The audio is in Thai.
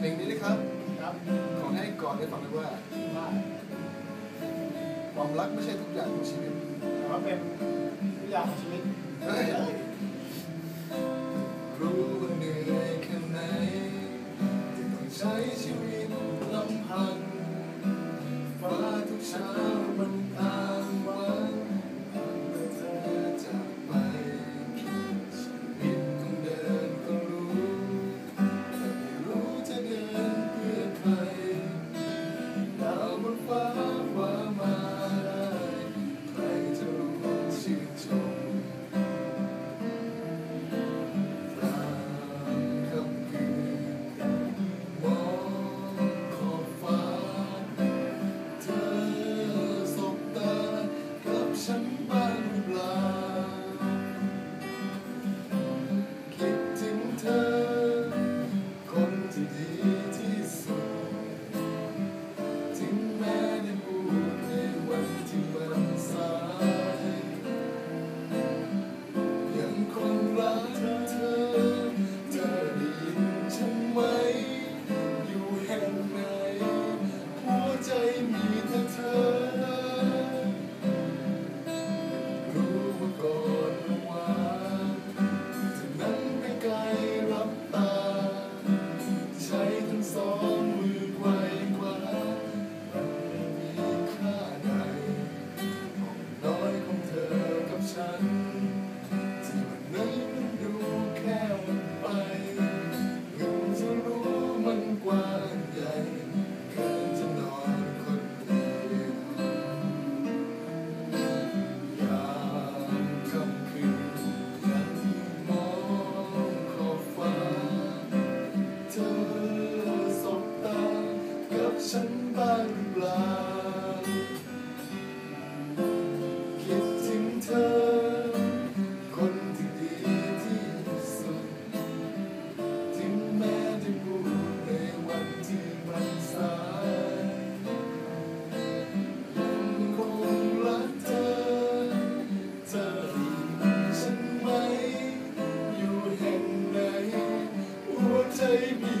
เพลงนี้นะครับครับขอให้ก่อนได้ฟังด้วยว่าความรักไม่ใช่ทุกอย่างของชีวิตแต่ว่าเป็นทุกอย่างของชีวิตเฮ้ยรู้ว่าเหนื่อยแค่ไหนที่ต้องใช้ชีวิตลำพังฟ้าทุกเช้า เปล่คิดถึงเธอ คนที่ดีที่สุด ถึงแม้จะพูดในวันที่มันสายคงรักเธอ เธอฉันไหม อยู่แห่งไหนหัวใจมี